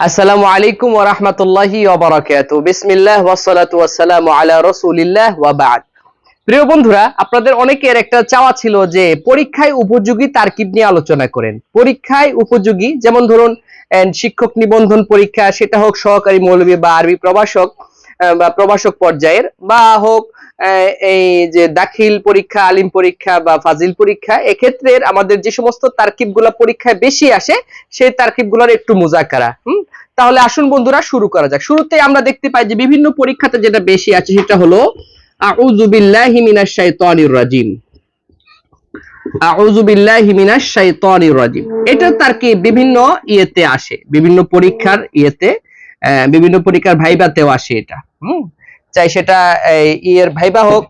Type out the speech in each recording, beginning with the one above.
আসসালামু আলাইকুম ওয়া রাহমাতুল্লাহি ওয়া বিসমিল্লাহ ওয়াস সালাতু ওয়াস সালামু আলা রাসূলিল্লাহ ওয়া বা'দ। প্রিয় বন্ধুরা, আপনাদের অনেকের একটা চাওয়া ছিল যে পরীক্ষায় উপযোগী তারকিব নিয়ে আলোচনা করেন। পরীক্ষায় উপযোগী, যেমন ধরুন শিক্ষক নিবন্ধন পরীক্ষা, সেটা হোক সহকারী মৌলবী বা আরবি প্রভাষক বা প্রভাষক পর্যায়ের, বা হোক এই যে দাখিল পরীক্ষা, আলিম পরীক্ষা বা ফাজিল পরীক্ষা, এক্ষেত্রে আমাদের যে সমস্ত তারকিবগুলা পরীক্ষায় বেশি আসে, সেই তারকিবগুলার একটু মুজাকারা, হুম? তাহলে আসুন বন্ধুরা, শুরু করা যাক। শুরুতে আমরা দেখতে পাই যে বিভিন্ন পরীক্ষাতে যেটা বেশি আছে সেটা হলো রাজিম। রাজিম। এটা তার কি বিভিন্ন ইয়েতে আসে, বিভিন্ন পরীক্ষার ইয়েতে বিভিন্ন পরীক্ষার ভাইবাতেও আসে এটা, হুম? চাই সেটা ইয়ের ভাইবা হোক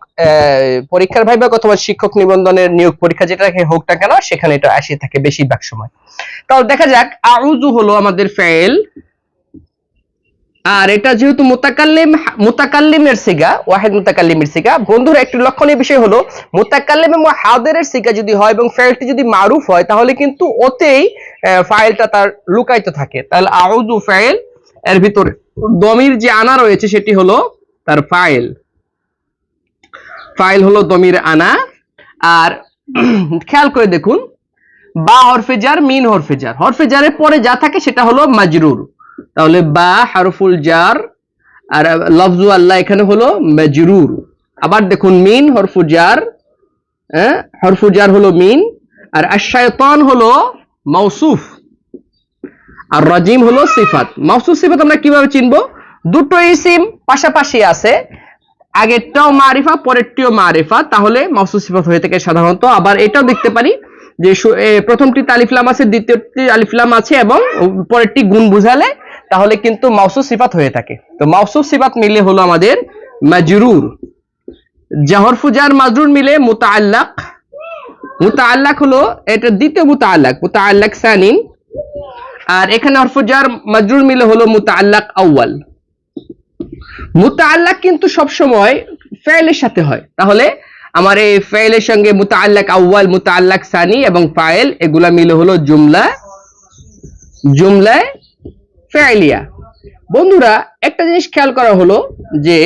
পরীক্ষার ভাইবা অথবা শিক্ষক নিবন্ধনের নিয়োগ পরীক্ষা যেটা হোক না কেন, সেখানে এটা আসে থাকে বেশিরভাগ সময়। তাহলে দেখা যাক, আউযু হলো আমাদের ফেল আর এটা যেহেতু মুতাকাল্লিম, মুতাকাল্লিমের সিগা, ওয়াহিদ মুতাকাল্লিমের সিগা। বন্ধুরা, একটু লক্ষণীয় বিষয় হলো, মুতাকাল্লিম এবং হাদেরের সিগা যদি হয় এবং ফাইলটি যদি মারুফ হয়, তাহলে কিন্তু ওতেই ফাইলটা তার লুকায়িত থাকে। তাহলে আউযু ফাইল, এর ভিতরে দমির যে আনা রয়েছে সেটি হলো তার ফাইল। ফাইল হলো দমির আনা। আর খেয়াল করে দেখুন, বা হরফেজার, মিন হরফেজার। হরফেজারের পরে যা থাকে সেটা হলো মাজরুর। তাহলে বা হারফুল জার, আর লফজু আল্লাহ এখানে হলো মাজরুর। আবার দেখুন, মিন, হরফু জার হ্যাঁ হরফু জার হলো মিন, আর আশায়তান হলো মৌসুফ আর রাজিম হলো সিফাত। মৌসুফ সিফাত আমরা কীভাবে চিনবো? দুটো ইসিম পাশাপাশি আছে। আগেরটাও মারিফা, পরেরটিও মারিফা, তাহলে মৌসুফ সিফাত হয়ে থাকে সাধারণত। আবার এটাও দেখতে পারি যে প্রথমটি আলিফলাম আছে, দ্বিতীয়টি আলিফলাম আছে এবং পরেরটি গুণ বুঝালে তাহলে কিন্তু মাউসুফ সিফাত হয়ে থাকে। তো মাউসুফ সিফাত মিলে হলো আমাদের মাজরুর। জাহর ফুজার মাজরুর মিলে মুতাআল্লাক। মুতাআল্লাক হলো, এটা দ্বিতীয় মুতাআল্লাক মুতাআল্লাক সানিন। আর এখানে হরফুজার মাজরুর মিলে হলো মুতাআল্লাক আউয়াল। মুতাআল্লাক কিন্তু সব সময় ফেলের সাথে হয়। তাহলে আমার এই ফেলের সঙ্গে মুতাআল্লাক আউয়াল, মুতাআল্লাক সানি এবং ফাইল, এগুলা মিলে হলো জুমলা, জুমলায় ফেলিয়া বন্ধুরা, একটা জিনিস খেয়াল করা হলো যে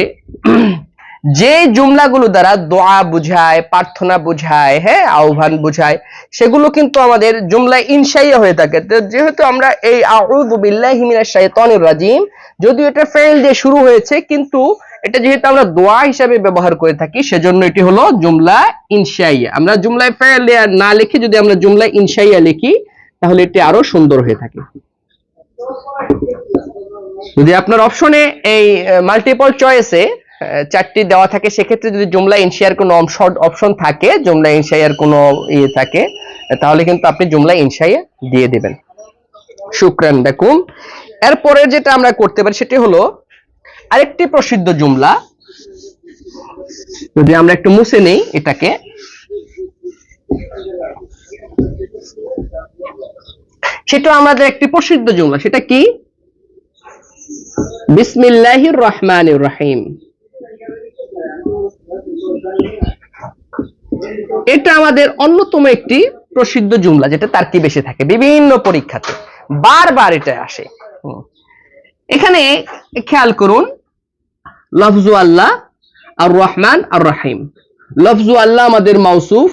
যে জুমলাগুলো দ্বারা দোয়া বুঝায়, প্রার্থনা বুঝায় হ্যাঁ আহ্বান বুঝায়, সেগুলো কিন্তু আমাদের জুমলা ইনশাইয়া হয়ে থাকে। যেহেতু আমরা এই রাজিম, যদিও এটা ফেল দিয়ে শুরু হয়েছে, কিন্তু এটা যেহেতু আমরা দোয়া হিসাবে ব্যবহার করে থাকি, সেজন্য এটি হলো জুমলা ইনশাইয়া আমরা জুমলায় ফেল না লিখে যদি আমরা জুমলা ইনশাইয়া লিখি, তাহলে এটি আরও সুন্দর হয়ে থাকে। যদি আপনার অপশনে এই মাল্টিপল চয়েসে চারটি দেওয়া থাকে, সেক্ষেত্রে যদি জুমলা ইনশিয়ার কোনো অপশন থাকে, জুমলা ইনশাইয়ার কোনো ইয়ে থাকে, তাহলে কিন্তু আপনি জুমলা ইনশাইয়া দিয়ে দিবেন। শুক্রান দেখুন। এরপরে যেটা আমরা করতে পারি সেটি হলো আরেকটি প্রসিদ্ধ জুমলা। যদি আমরা একটু মুছে নেই এটাকে। সেটা আমাদের একটি প্রসিদ্ধ জুমলা। সেটা কি? বিসমিল্লাহির রহমানির রহিম। এটা আমাদের অন্যতম একটি প্রসিদ্ধ জুমলা, যেটা তার কি বেশি থাকে বিভিন্ন পরীক্ষাতে। বারবার এটা আসে। এখানে খেয়াল করুন, লফজু আল্লাহ আর রহমান আর রাহিম লফজু আল্লাহ আমাদের মাউসুফ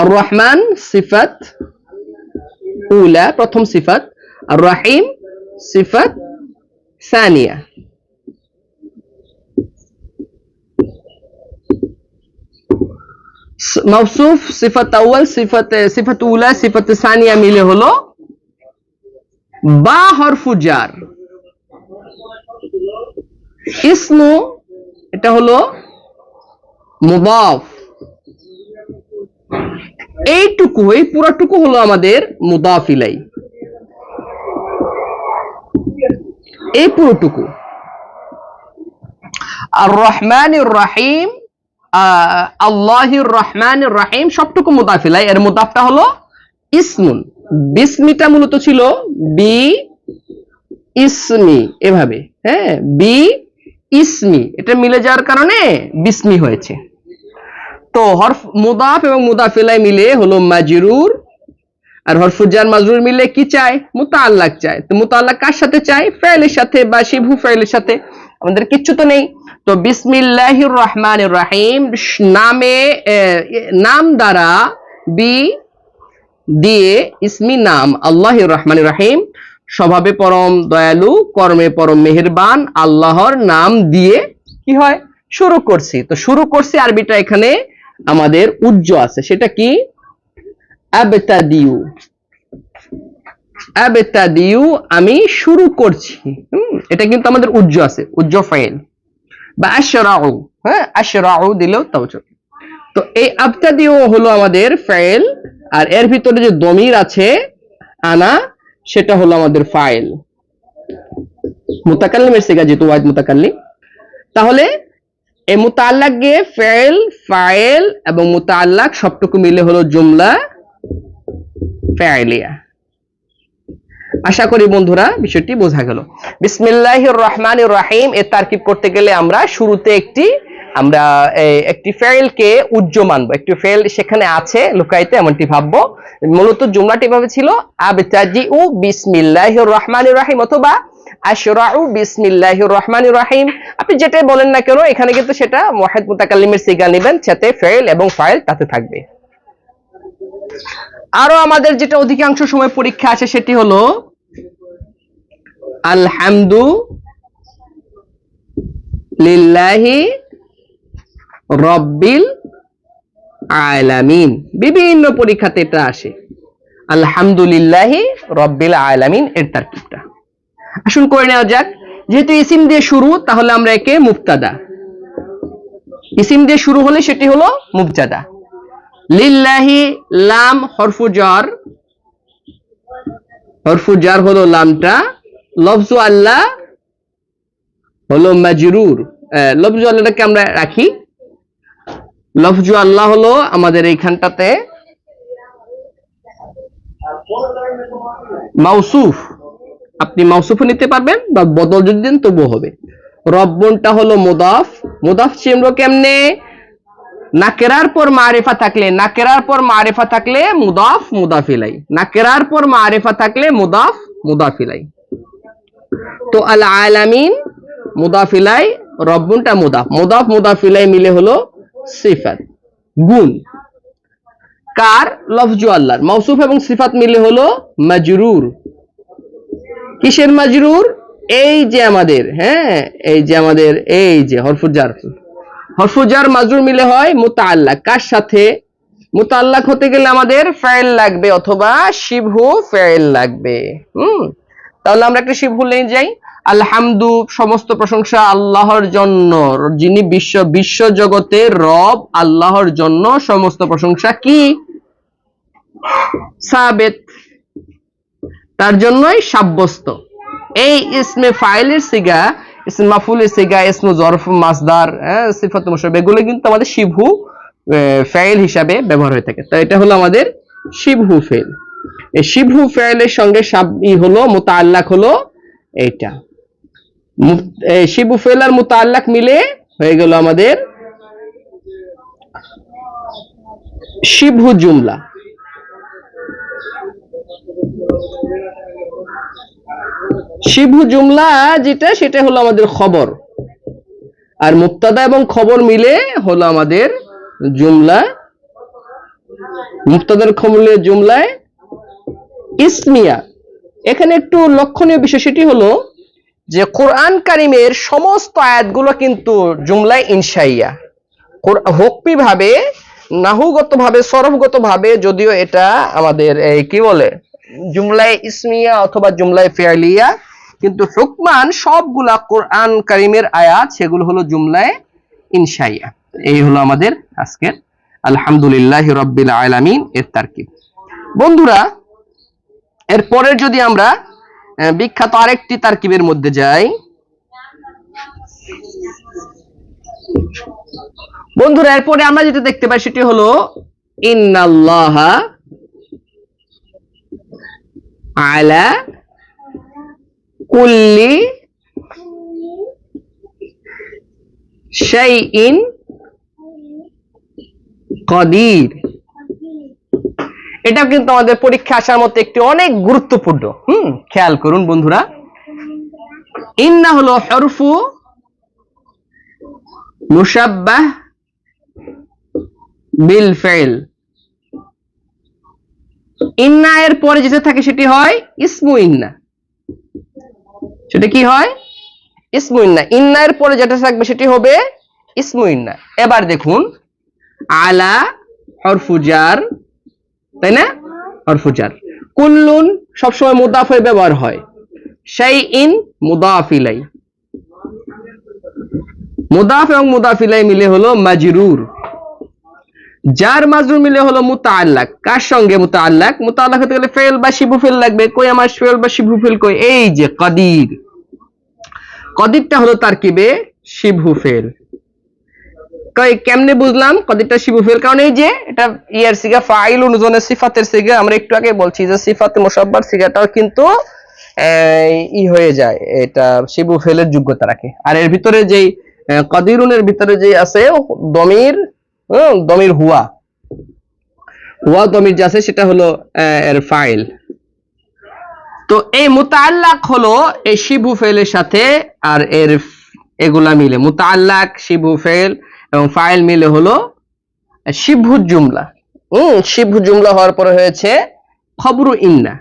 আর রহমান সিফাত উলা, প্রথম সিফাত আর রাহিম সিফাত সানিয়া। মৌসুফ সিফাত আউয়াল সিফাত সিফাত উলা সিফাত সানিয়া মিলে হলো বা হরফু জার ইসমু এটা হলো মুদাফ এইটুকু এই পুরোটুকু হলো আমাদের মুদাফ ইলাই। এই পুরোটুকু। আর রহমানির রাহিম আল্লাহির রহমানির রাহিম সবটুকু মুদাফিলাই এর মুদাফটা হলো ইসমুন। বিসমিটা মূলত ছিল বি ইসমি, এভাবে। হ্যাঁ বি ইসমি। এটা মিলে যাওয়ার কারণে বিসমি হয়েছে। তো হরফ মুদাফ এবং মুদাফিলাই মিলে হলো মাজরুর। আর হরফুজার মাজরুর মিলে কি চায়? মুতাআল্লাক চায়। তো মুতাআল্লাক কার সাথে চায়? ফাইলের সাথে বা শিবহু ফাইলের সাথে। আমাদের কিচ্ছু তো নেই। তো বিসমিল্লাহির রহমানির রহিম নামে নাম দ্বারা, বি দিয়ে ইসমি নাম আল্লাহির রহমান রাহিম স্বভাবে পরম দয়ালু, কর্মে পরম মেহেরবান, আল্লাহর নাম দিয়ে কি হয়? শুরু করছি। তো শুরু করছি আরবিটা এখানে আমাদের উজ্জ আছে। সেটা কি? আবতাদিউ। আমি শুরু করছি। এটা কিন্তু আমাদের উজ্জ আছে, উজ্জ ফাইল। বা আশরাউ হ্যাঁ আশরাউ দিলেও তাও চলে। তো এই আবতাদিউ হলো আমাদের ফাইল, আর এর ভিতরে যে দমির আছে, আনা, সেটা হলো আমাদের ফাইল। মুতাকাল্লিমের সিগা যেহেতু ওয়াহিদ মুতাকাল্লিম। তাহলে এই মুতাল্লাক গিয়ে ফাইল এবং মুতাল্লাক সবটুকু মিলে হলো জুমলা ফাইলিয়া। আশা করি বন্ধুরা বিষয়টি বোঝা গেল। বিসমিল্লাহির রহমানির রহিম। এর তারকিব করতে গেলে আমরা শুরুতে একটি, আমরা একটি ফেলকে উজ্জ মানবো। একটি ফেল সেখানে আছে লুকাইতে এমনটি ভাববো। মূলত জুমলাটি ভাবে ছিল, আবতাজিউ বিসমিল্লাহির রহমানির রহিম অথবা আশরাউ বিসমিল্লাহির রহমানির রহিম। আপনি যেটাই বলেন না কেন, এখানে কিন্তু সেটা ওয়াহিদ মুতাকাল্লিমের সিগা নেবেন সাথে ফেল এবং ফাইল তাতে থাকবে। আরও আমাদের যেটা অধিকাংশ সময় পরীক্ষা আছে, সেটি হলো আলহামদু লিল্লাহি রব্বিল আলামিন। বিভিন্ন পরীক্ষাতে এটা আসে। আলহামদুলিল্লাহি রব্বিল আলামিন এর তারকিবটা। আসুন করে নেওয়া যাক। যেহেতু ইসিম দিয়ে শুরু, তাহলে আমরা একে মুক্তাদা ইসিম দিয়ে শুরু হলে সেটি হলো মুবতাদা। লিল্লাহি লাম হরফু জার হরফু জার হলো লামটা লফজু আল্লাহ হলো মাজরুর। লফজু আল্লাহটাকে আমরা রাখি। লফজু আল্লাহ হলো আমাদের এইখানটাতে মাউসুফ। আপনি মাউসুফও নিতে পারবেন বা বদল যদি দেন তবুও হবে। রব্বনটা হলো মুদাফ। মুদাফ চিনব কেমনে? নাকেরার পর মারেফা থাকলে, নাকেরার পর মারেফা থাকলে মুদাফ মুদাফিলাই নাকেরার পর মারেফা থাকলে মুদাফ মুদাফিলাই তো আল আলামিন মুদাফিলাই, রব্বুনটা মুদাফ। মুদাফ, মুদাফিলাই মিলে হলো সিফাত, গুণ। কার? লফজু আল্লাহর। মৌসুফ এবং সিফাত মিলে হলো মাজরুর। কিসের মাজরুর? এই যে আমাদের হ্যাঁ এই যে আমাদের, এই যে হরফুজার হরফুজার মাজরুর মিলে হয় মুতাআল্লাক। কার সাথে? মুতাআল্লাক হতে গেলে আমাদের ফাইল লাগবে অথবা শিবহু ফাইল লাগবে। হুম? তাহলে আমরা একটা শিবহু নিয়ে যাই। আলহামদু সমস্ত প্রশংসা আল্লাহর জন্য। যিনি বিশ্ব বিশ্ব জগতে রব আল্লাহর জন্য সমস্ত প্রশংসা কি? সাবেত। তার জন্যই সাব্যস্ত। এই ইসমে ফাইলের সিগা ইসমে মাফুলের সিগা ইসমে জরফ মাসদার হ্যাঁ, সিফাত মুশাব এগুলো কিন্তু আমাদের শিবহু ফাইল হিসাবে ব্যবহার হয়ে থাকে। তো এটা হলো আমাদের শিবহু ফেল এই শিবহু ফাইলের সঙ্গে ই হলো, মুতাআল্লাক হলো এইটা। শিবু ফেল আর মুতাআল্লাক মিলে হয়ে গেল আমাদের শিবহু জুমলা। শিবহু জুমলা যেটা, সেটা হলো আমাদের খবর। আর মুক্তাদা এবং খবর মিলে হলো আমাদের জুমলা। মুক্তাদার খবরে জুমলায় ইসমিয়া। এখানে একটু লক্ষণীয় বিষয় সেটি হলো যে কোরআন কারিমের সমস্ত আয়াতগুলো কিন্তু জুমলায় ইনশাইয়া। হকপি ভাবে নাহুগত ভাবে সরফগত ভাবে যদিও এটা আমাদের এই কি বলে, জুমলায় ইসমিয়া অথবা জুমলায় ফেয়ালিয়া কিন্তু হুকমান সবগুলা কোরআন কারিমের আয়াত সেগুলো হলো জুমলায় ইনশাইয়া। এই হলো আমাদের আজকের আলহামদুলিল্লাহ রব্বিল আলামিন এর তারকিব। বন্ধুরা এরপরে যদি আমরা বিখ্যাত আরেকটি তারকিবের মধ্যে যাই। বন্ধুরা এরপরে আমরা যেটা দেখতে পাই সেটি হলো ইন্নাল্লাহা আলা কুল্লি শাইইন কদির। এটাও কিন্তু আমাদের পরীক্ষা আসার মতো একটি অনেক গুরুত্বপূর্ণ। হুম, খেয়াল করুন বন্ধুরা। ইন্না হলো হরফু মুসাব্বাহ বিল ফেল ইন্না এর পরে যেটা থাকে সেটি হয় ইসমু ইন্না। সেটা কি হয়? ইসমু ইন্না। ইন্না এর পরে যেটা থাকবে সেটি হবে ইসমু ইন্না। এবার দেখুন, আলা হরফুজার তাই না? হরফুজার কুল্লুন সবসময় মুদাফ হয়ে ব্যবহার হয়। সেই ইন মুদাফ ইলাই। মুদাফ এবং মুদাফিলাই মিলে হলো মাজরুর। যার মাজরুর মিলে হলো মুতাআল্লাক। কার সঙ্গে মুতাআল্লাক? মুতাআল্লাক হতে গেলে ফেল বা শিবু ফেল লাগবে। কই আমার ফেল বা শিবু ফেল কই? এই যে কদির। কদিরটা হলো তারকিবে শিবু ফেল। কেমনে বুঝলাম? কদিরটা শিবু ফেল কারণ এই যে, এটা ইয়ার সিগা, ফাইল অনুজনের সিফাতের সিগা, আমরা একটু আগে বলছি যে সিফাতে মুসাব্বার সিগাটাও কিন্তু ই হয়ে যায়। এটা শিবু ফেলের যোগ্যতা রাখে। আর এর ভিতরে যেই কদিরুনের ভিতরে যে আছে দমির দমির হুয়া। হুয়া, দমির যে আছে, সেটা হলো এর ফাইল। তো এই মুতাল্লাক হলো এই শিবু ফেলের সাথে আর এর, এগুলা মিলে। মুতাল্লাক শিবু ফেল এবং ফাইল মিলে হলো শিবহু জুমলা। হুম শিবহু জুমলা হওয়ার পরে হয়েছে খবরু ইন্না।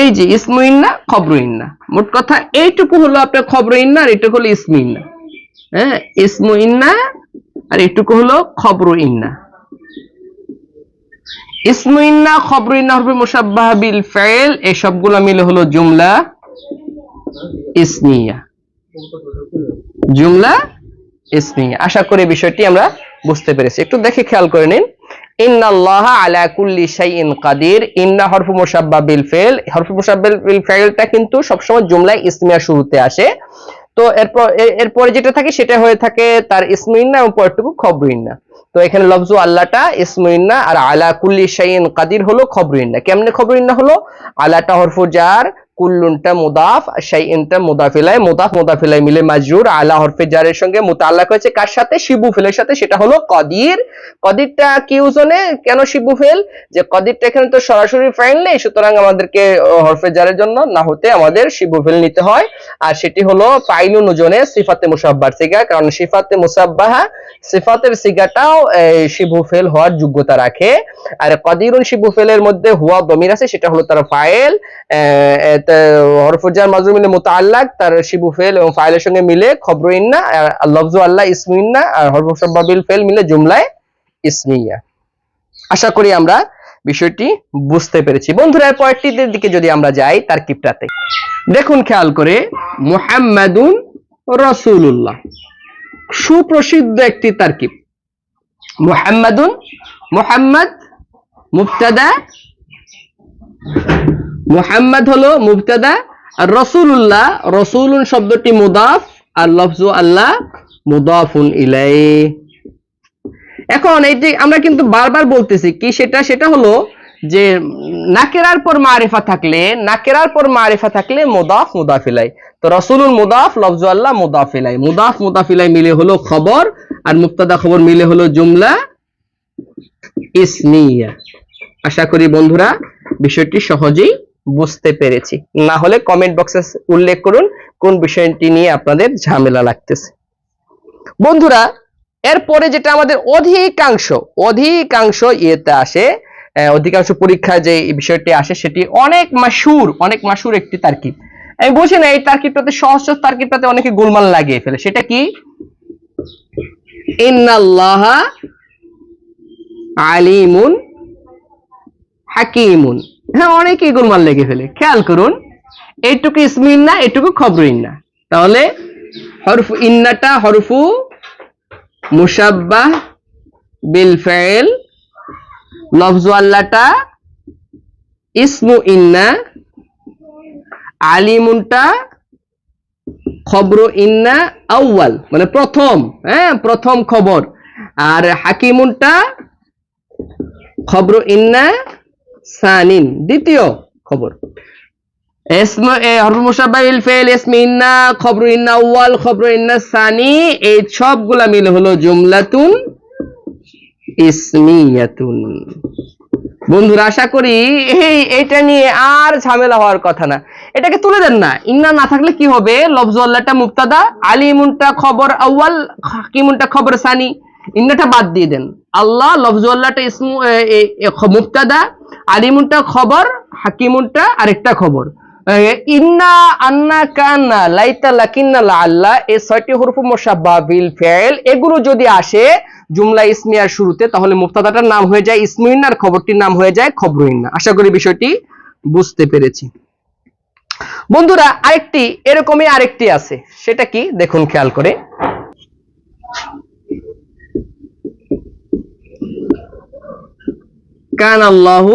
এই যে ইসমু ইন্না, খবরু ইন্না। মোট কথা এইটুকু হলো আপনার খবরু ইন্না আর এটুকু হলো ইসমু ইন্না। হ্যাঁ ইসমু ইন্না আর এইটুকু হলো খবরু ইন্না। ইসমু ইন্না, খবরু ইন্না হরফে মুসাব্বাহ বিল ফাইল, এই সবগুলো মিলে হলো জুমলা ইসমিয়া। জুমলা ইসমিয়া আশা করি বিষয়টি আমরা বুঝতে পেরেছি। একটু দেখে খেয়াল করে নিন। আলা কুল্লি ইন্না মুসাব্বা বিল কিন্তু সবসময় শুরুতে আসে। তো এরপর এরপরে যেটা থাকে সেটা হয়ে থাকে তার তো এখানে লফজু আল্লাহটা ইসমুইন্না আর আলা কুল্লি শাইইন কাদির হলো খবরুইন্না কেমনে খবরুইন্না হলো? আলাটা হরফু জার কুল্লুনটা মুদাফ, শাইইনটা মুদাফিলাই, মুদাফ মুদাফিলাই মিলে মাজরুর, আলা হরফে জারের সঙ্গে মুতাআল্লাক হয়েছে। কার সাথে? শিবু ফেলের সাথে, সেটা হলো কদির। কদিরটা কি ওজনে? কেন শিবু ফেল? যে কদিরটা এখানে তো সরাসরি ফাইল নেই, সুতরাং আমাদেরকে হরফে জারের জন্য না হতে আমাদের শিবু ফেল নিতে হয়। আর সেটি হলো ফাইলুন ওজনে সিফাতে মুসাব্বার সিগা, কারণ সিফাতে মুসাব্বাহা, সিফাতের সিগাটাও শিবু ফেল হওয়ার যোগ্যতা রাখে। আর কদিরুন শিবু ফেলের মধ্যে হুয়া দমির আছে, সেটা হলো তার ফাইল হরফুজার মাজরুর মিলে মুতাআল্লাক, তার শিবু ফেল এবং ফাইলের সঙ্গে মিলে খবরুইন্না আর লফজু আল্লাহ ইসমুইন্না আর হরফ সাব্বাবিল ফেল মিলে জুমলায় ইসমিয়া। আশা করি আমরা বিষয়টি বুঝতে পেরেছি। বন্ধুরা, এর দিকে যদি আমরা যাই তার কিপটাতে দেখুন খেয়াল করে, মুহাম্মাদুন রাসূলুল্লাহ। সুপ্রসিদ্ধ একটি তারকিব। মুহাম্মাদুন, মুহাম্মদ মুবতাদা মুহাম্মদ হলো মুবতাদা, আর রসুল্লাহ রসুলুন শব্দটি মুদাফ, আর লফজু আল্লাহ মুদাফুন ইলাই এখন এই যে আমরা কিন্তু বারবার বলতেছি কি সেটা সেটা হলো যে নাকেরার পর মারিফা থাকলে, নাকেরার পর মারিফা থাকলে মুদাফ মুদাফিলাই তো রসুলুল মুদাফ লফজু আল্লাহ মুদাফিলাই মুদাফ মুদাফিলাই মিলে হলো খবর, আর মুক্তাদা খবর মিলে হলো জুমলা ইসমিয়া। আশা করি বন্ধুরা বিষয়টি সহজেই বুঝতে পেরেছি। না হলে কমেন্ট বক্সে উল্লেখ করুন কোন বিষয়টি নিয়ে আপনাদের ঝামেলা লাগতেছে। বন্ধুরা, এরপরে যেটা আমাদের অধিকাংশ অধিকাংশ ইয়েতে আসে অধিকাংশ পরীক্ষায় যে বিষয়টি আসে সেটি অনেক মাসুর অনেক মাসুর একটি তার্কিব। আমি বুঝি না, এই তার্কিবটাতে, সহজ সহজ তার্কিবটাতে অনেকে গোলমাল লাগিয়ে ফেলে। সেটা কি? ইন্নাল্লাহা আলিমুন হাকিমুন। হ্যাঁ অনেকেই গোলমাল লেগে ফেলে। খেয়াল করুন এইটুকু ইসমিন না, এটুকু খবর না। তাহলে হরফু ইন্নাটা হরফু মুসাব্বাহ বিল ফাইল, লফজু আল্লাহটা ইসমু ইন্না, আলিমুনটা খবর ইন্না আউয়াল মানে প্রথম হ্যাঁ প্রথম খবর। আর হাকিমুনটা খবর ইন্না সানিন দ্বিতীয় খবর اسم হরফ মুসাব্বাহিল ফেল ইসম ইন্না খবর ইন্না আউয়াল খবর ইন্না সানি এই সবগুলা মিলে হলো জুমলাতুন ইসমিয়াতুন বন্ধুরা আশা করি এই এটা নিয়ে আর ঝামেলা হওয়ার কথা না এটাকে তুলে দেন না ইন্না না থাকলে কি হবে লফজ আল্লাহটা মুক্তাদা আলিমুনটা খবর আউয়াল হাকিমুনটা খবর সানি ইন্নাটা বাদ দিয়ে দেন। আল্লাহ লফজ আল্লাহটা ইসমু মুক্তাদা আলিমুনটা খবর, হাকিমুনটা আরেকটা খবর। ইন্না আন্না কান্না লাইতা এগুলো যদি আসে জুমলা ইসমিয়ার শুরুতে, তাহলে মুক্তাদাটার নাম হয়ে যায় ইসমিন আর খবরটির নাম হয়ে যায় খবরইন্না আশা করি বিষয়টি বুঝতে পেরেছি। বন্ধুরা, আরেকটি, এরকমই আরেকটি আছে। সেটা কি? দেখুন, খেয়াল করে। কান আল্লাহু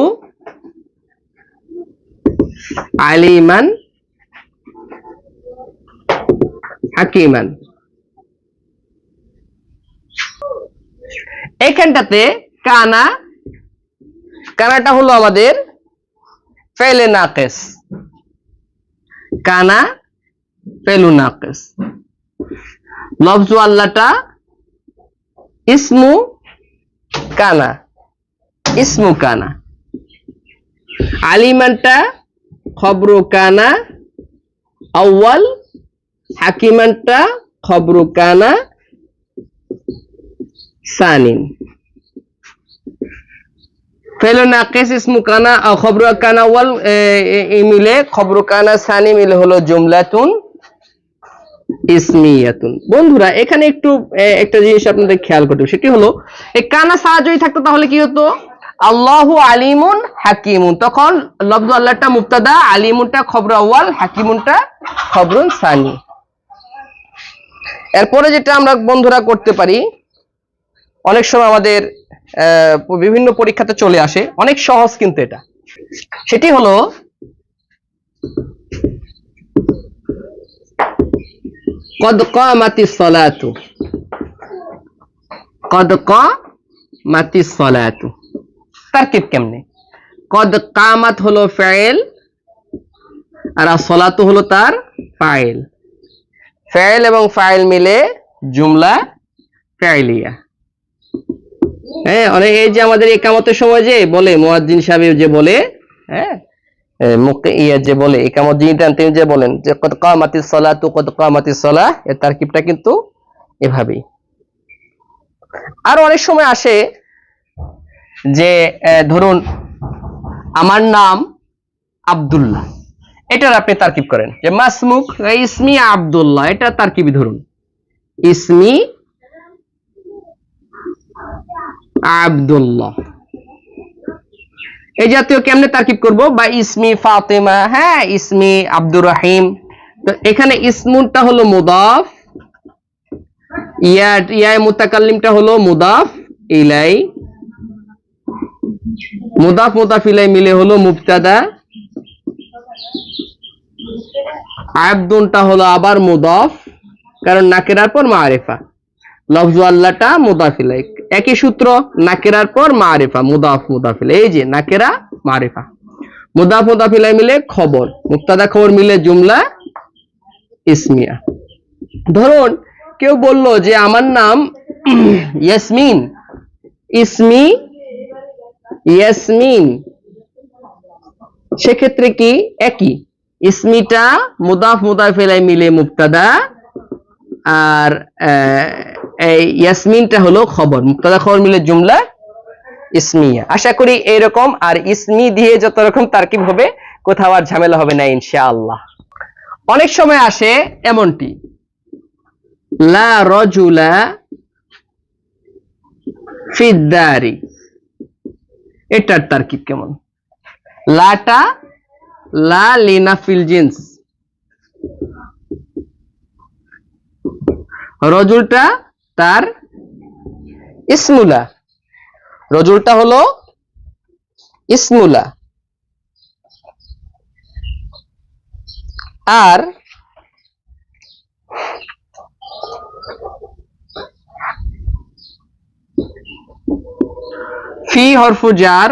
আলিমান হাকিমান। এখানটাতে কানা, কানাটা হলো আমাদের ফেলে নাকেস। কানা ফেলু নাকেস। লফজু আল্লাহটা ইসমু, কানা। ইসমু কানা। আলিমানটা খবরু কানা, আউয়াল হাকিমানটা খবরু কানা সানিন ফেলো নাকিস ইসমু কানা খবরু কানা ওয়াল মিলে খবরু কানা সানি মিলে হলো জুমলাতুন ইসমিয়াতুন। বন্ধুরা, এখানে একটু একটা জিনিস আপনাদের খেয়াল করতে সেটি হলো এই কানা সারা যদি থাকতো তাহলে কি হতো? আল্লাহু আলিমুন হাকিমুন। তখন লফজ আল্লাহটা মুক্তাদা আলিমুনটা খবর আউয়াল, হাকিমুনটা খবরুন সানি। এরপরে যেটা আমরা বন্ধুরা করতে পারি, অনেক সময় আমাদের বিভিন্ন পরীক্ষাতে চলে আসে, অনেক সহজ কিন্তু এটা। সেটি হলো, কদ কামাতি সলাতু। কদ কামাতি সলাতু। তারকিব কেমনে? কদ কামাত হলো ফাইল আর সলাতু হলো তার ফাইল। ফাইল এবং ফাইল মিলে জুমলা ফাইলিয়া। হ্যাঁ অনেক এই যে আমাদের একামতের সময় যে বলে, মুয়াজ্জিন সাহেব যে বলে হ্যাঁ যে বলে একামত যিনি দেন তিনি যে বলেন যে, কদ কামাতি সলাতু, কদ কামাতি সলাহ এর তারকিবটা কিন্তু এভাবেই। আর অনেক সময় আসে যে ধরুন, আমার নাম আব্দুল্লাহ। এটার আপনি তারকিব করেন যে মাসমুক ইসমি আব্দুল্লাহ। এটা তারকিবই ধরুন। ইসমি আব্দুল্লাহ। এই জাতীয় কেমনে তারকিব করব? বা ইসমি ফাতেমা হ্যাঁ ইসমি আব্দুর রাহিম। তো এখানে ইসমুনটা হলো মুদাফ, ইয়া ইয়া মুতাকাল্লিমটা হলো মুদাফ, ইলাই মুদাফ মুদাফ ইলাই মিলে হলো মুবতাদা। আব্দুনটা হলো আবার মুদাফ, কারণ নাকেরার পর মারিফা। লফজু আল্লাহটা মুদাফিলা একই সূত্র নাকেরার পর মারিফা, মুদাফ মুদাফিলা এই যে, নাকেরা মারিফা। মুদাফ মুদাফিলা মিলে খবর। মুক্তাদা খবর মিলে জুমলা ইসমিয়া। ধরুন, কেউ বলল যে, আমার নাম ইয়াসমিন। ইসমি ইয়াসমিন। সেক্ষেত্রে কি? একই। ইসমিটা মুদাফ মুদাফিলাই মিলে মুক্তাদা আর ইয়াসমিনটা হলো খবর। মুক্তাদা খবর মিলে জুমলা ইসমিয়া। আশা করি এইরকম আর ইসমি দিয়ে যত রকম তারকিব হবে, কোথাও আর ঝামেলা হবে না, ইনশাআল্লাহ। অনেক সময় আসে এমনটি, লা রজুলা ফিদ্দারি এটার তারকিব কেমন? লাটা লা লিনাফিল জিন্স। রজুলটা তার ইসমুলা। রজুলটা হলো ইসমুলা। আর ফি হরফু জার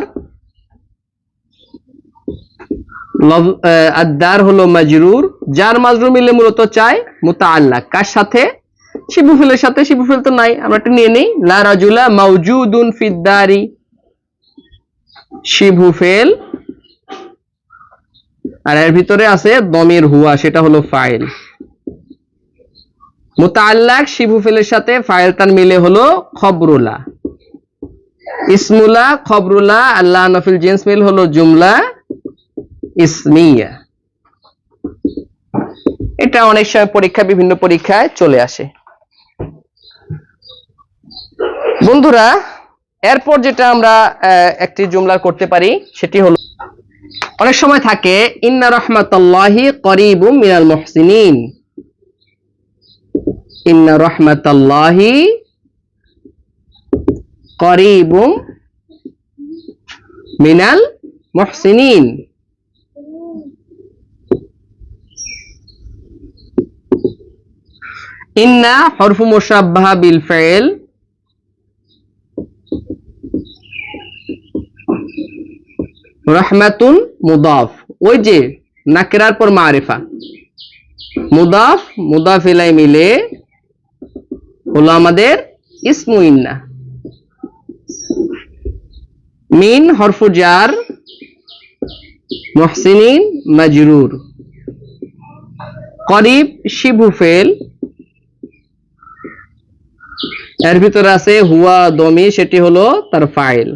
আদার হলো মাজরুর। যার মাজরুর মিলে মূলত চাই মুতাআল্লাহ কার সাথে? শিবুফিলের সাথে শিবুফিল তো নাই, আমরা একটু নিয়ে নেই। লা রাজুলা মাউজুদুন ফিদ্দারি শিবু ফেল। আর এর ভিতরে আছে দমির হুয়া, সেটা হলো ফাইল। মুতাআল্লাক, শিবু ফেলের সাথে ফাইল তার মিলে হলো খবরুলা। ইসমুলা, খবরুলা, আল্লাহ নফিল জিন্স মিল হলো জুমলা ইসমিয়া। এটা অনেক সময় পরীক্ষা, বিভিন্ন পরীক্ষায় চলে আসে। বন্ধুরা, এরপর যেটা আমরা একটি জুমলা করতে পারি, সেটি হলো, অনেক সময় থাকে, ইন্না রহমাতাল্লাহি করিবুম মিনাল মুহসিনিন। ইন্না রহমাতাল্লাহি করিবুম মিনাল মুহসিনিন। ইন্না হরফু মুশাব্বাহা বিল ফাইল। রহমাতুন মুদাফ। ওই যে, নাকেরার পর মারিফা। মুদাফ মুদাফ ইলাই মিলে হলো আমাদের ইসমু ইন্না। মিন, হরফু জার মুহসিনিন, মাজরুর। করিব, শিবু ফেল। এর ভিতরে আছে হুয়া, দমি, সেটি হলো তার ফাইল।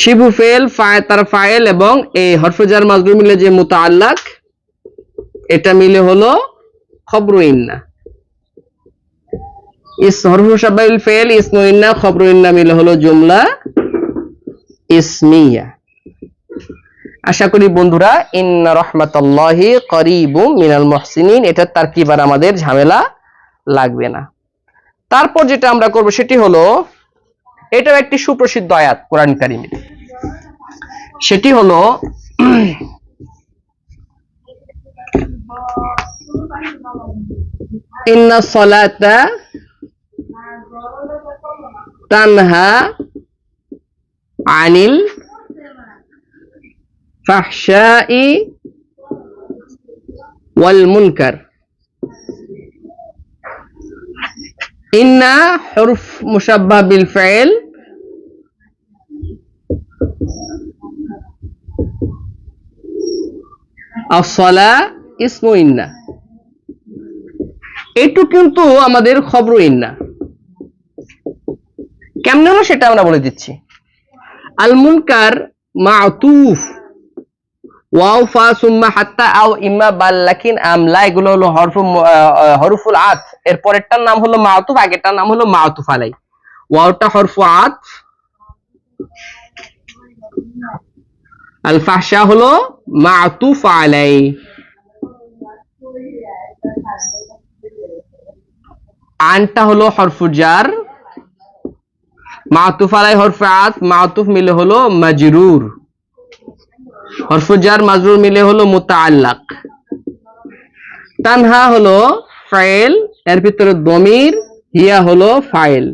শিবু ফেল তার ফাইল এবং এই হরফজার মাজরুর মিলে যে মুতাআল্লাক, এটা মিলে হলো খবরু ইন্না। আশা করি বন্ধুরা, ইন্না মিনাল মুহসিনিন, এটা তারকিব আর আমাদের ঝামেলা লাগবে না। তারপর যেটা আমরা করব সেটি হলো, এটাও একটি সুপ্রসিদ্ধ আয়াত কোরআন কারিমে। সেটি হলো, ইন্না সলাতা তানহা আনিল ফাহশাই ওয়াল মুনকার। ইন্না হরফ মুসাব্বাহ বিল ফাইল আসলা ইসমু ইন্না। এটু কিন্তু আমাদের খবর ইন্না। কেমনে হলো সেটা আমরা বলে দিচ্ছি। আল মুনকার মাতুফ। ওয়াও ফা সুম্মা হাত্তা আও ইম্মা বাল্লাকিন আমলা এগুলো হলো হরফু হরফুল আত। এর পরেরটার নাম হলো মাতুফ, আগেরটার নাম হলো মাতুফ আলাই। ওয়াওটা হরফু আত। আল ফাহশা হলো মাতুফ আলাই। আনটা হলো হরফু জার। মাতুফ আলাই হরফু আত, মাতুফ মিলে হলো মাজরুর। হরফু জার, মাজরুর মিলে হলো মুতাআল্লাক। তানহা হলো ফাইল, এর ভিতরে দমির, হিয়া হলো ফাইল।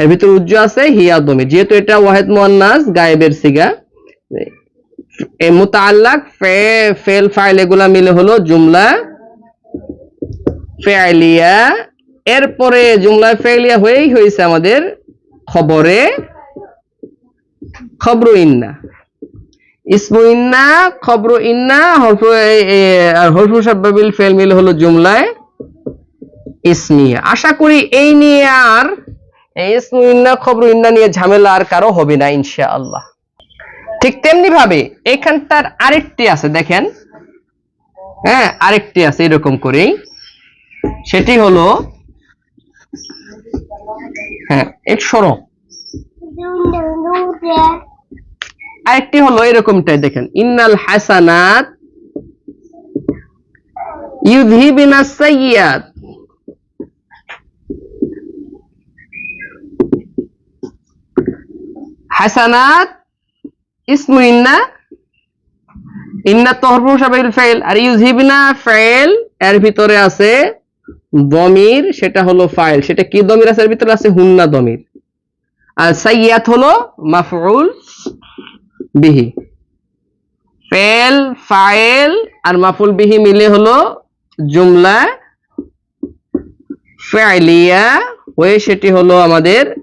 এর ভিতরে উজ্জ আছে, হিয়া, দমির। যেহেতু এটা ওয়াহেদ মুয়ান্নাস, গায়েবের সিগা। এই মুতাআল্লাক, ফে, ফেল, ফাইল, এগুলা মিলে হলো জুমলা ফেয়ালিয়া এরপরে জুমলা ফেলিয়া হয়েই হয়েছে আমাদের খবরে খবর ইন্না। ইসমু ইন্না, খবর ইন্না আর ফেল মিল হলো জুমলায় ইসমিয়া। আশা করি এই নিয়ে আর ইসমু খবর ইন্না নিয়ে ঝামেলা আর কারও হবে না, ইনশাআল্লাহ। ঠিক তেমনি ভাবে এখানটার আরেকটি আছে, দেখেন। হ্যাঁ আরেকটি আছে, এরকম করেই। সেটি হলো হ্যাঁ এক সরো। আরেকটি হলো এরকমটাই, দেখেন। ইন্নাল হাসানাত ইউযহিবিনা সাইয়্যাত। হাসানাত ইসমু ইন্না ইন্না তো হরফ সাবিল ফাইল, আর ইউযহিবিনা ফাইল, এর ভিতরে আছে দমির, সেটা হলো ফাইল। সেটা কি দমির আছে? আছে হুন্না দমির। আর সাইয়াত হলো বিহি। ফেল, ফাইল আর মাফুল বিহি মিলে হলো জুমলা ফেলিয়া ওয়ে সেটি হলো আমাদের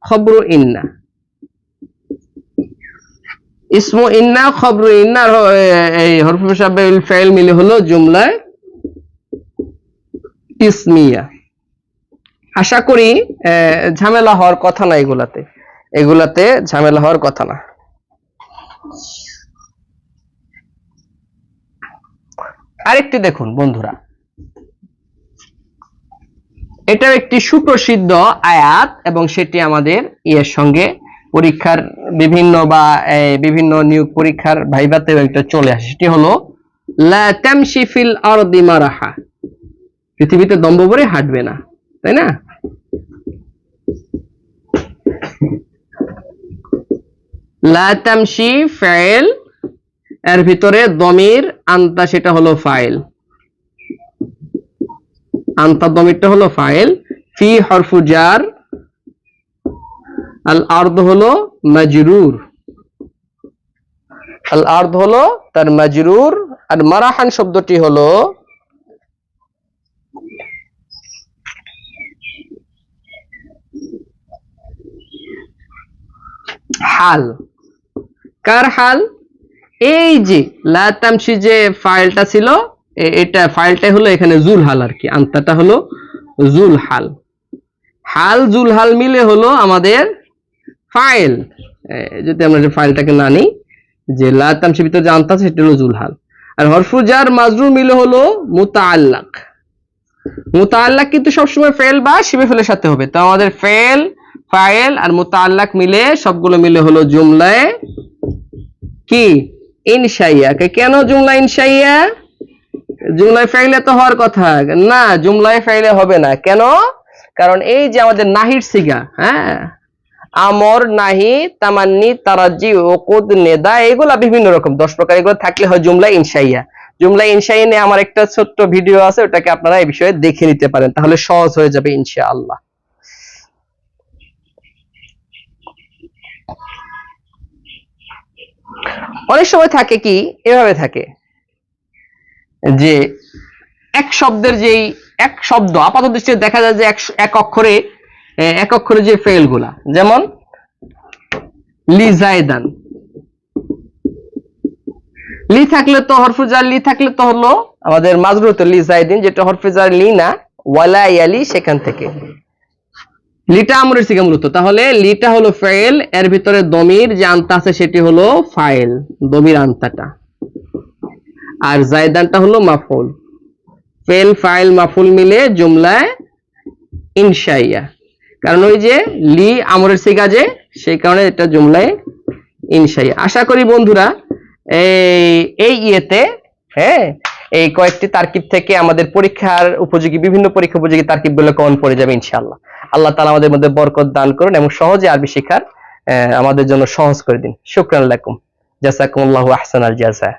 খবর ইন্না। ইসমু ইন্না, খবর ইন্না এই মুশাব্বিহুল ফাইল মিলে হলো জুমলায় ইসমিয়া। আশা করি ঝামেলা হওয়ার কথা না এগুলাতে। এগুলাতে ঝামেলা হওয়ার কথা না। আরেকটি দেখুন, বন্ধুরা। এটাও একটি সুপ্রসিদ্ধ আয়াত এবং সেটি আমাদের ইয়ের সঙ্গে পরীক্ষার বিভিন্ন বা বিভিন্ন নিয়োগ পরীক্ষার ভাইভাতেও একটা চলে আসে। সেটি হলো ফিল পৃথিবীতে দম্ভ ভরে হাঁটবে না, তাই না? লা তামশি ফাইল, এর ভিতরে দমির আন্তা সেটা হলো ফাইল। আন্তা দমিরটা হলো ফাইল। ফি হরফু জার, আল আর্দ হলো মাজরুর। আল আর্দ হলো তার মাজরুর। আর মারাহান শব্দটি হলো হাল। কার হাল? এই যে লাতামসি যে ফাইলটা ছিল এটা ফাইলটাই হলো এখানে জুল হাল আর কি। আন্তাটা হলো জুল হাল। হাল, জুল হাল মিলে হলো আমাদের ফাইল। যদি আমরা যে ফাইলটাকে না নিই, যে লাতামসি ভিতরে যে আন্তা সেটা হলো জুল হাল। আর হরফুজার মাজরুর মিলে হলো মুতাআল্লাক। মুতাআল্লাক কিন্তু সবসময় ফেল বা শিবে ফেলের সাথে হবে। তো আমাদের ফেল ফাইল আর মুতাআল্লাক মিলে সবগুলো মিলে হলো জুমলায় কি? ইনশাইয়া। কে- কেন জুমলা ইনশাইয়া? জুমলায় ফাইলে তো হওয়ার কথা। না, জুমলায় ফাইলে হবে না। কেন? কারণ এই যে আমাদের নাহির সিগা হ্যাঁ? আমর, নাহি, তামান্নি তারাজি ওকুদ নেদা এগুলা বিভিন্ন রকম। দশ প্রকার এগুলো থাকলে হয় জুমলা ইনশাইয়া। জুমলা ইনশাইয়া নিয়ে আমার একটা ছোট্ট ভিডিও আছে, ওটাকে আপনারা এই বিষয়ে দেখে নিতে পারেন, তাহলে সহজ হয়ে যাবে ইনশাআল্লাহ। অনেক সময় থাকে কি, এভাবে থাকে যে এক শব্দের যেই এক শব্দ, আপাত দৃষ্টিতে দেখা যায় যে এক অক্ষরে এক অক্ষরে যে ফেলগুলা যেমন লিজাইদান লি থাকলে তো হরফুজার লি থাকলে তো হলো আমাদের মাজরুত লি জাইদিন যেটা হরফুজার লি না, ওয়ালা ইয়ালি সেখান থেকে। লিটা আমরের সিগা মূলত। তাহলে লিটা হলো ফেল এর ভিতরে দমির যে আনতা আছে সেটি হলো ফাইল, দমির আনতাটা। আর জায়দানটা হলো মাফুল। ফেল, ফাইল, মাফুল মিলে জুমলায় ইনশাইয়া। কারণ ওই যে লি আমরের সিগা যে, সেই কারণে এটা জুমলায় ইনশাইয়া। আশা করি বন্ধুরা, এই এই ইয়েতে হ্যাঁ এই কয়েকটি তারকিব থেকে আমাদের পরীক্ষার উপযোগী, বিভিন্ন পরীক্ষা উপযোগী তার্কিবগুলো কমন পড়ে যাবে ইনশাআল্লাহ। আল্লাহ তালা আমাদের মধ্যে বরকত দান করুন এবং সহজে আরবি শেখার আমাদের জন্য সহজ করে দিন। শুকরান লাকুম। আহসান আল জাযা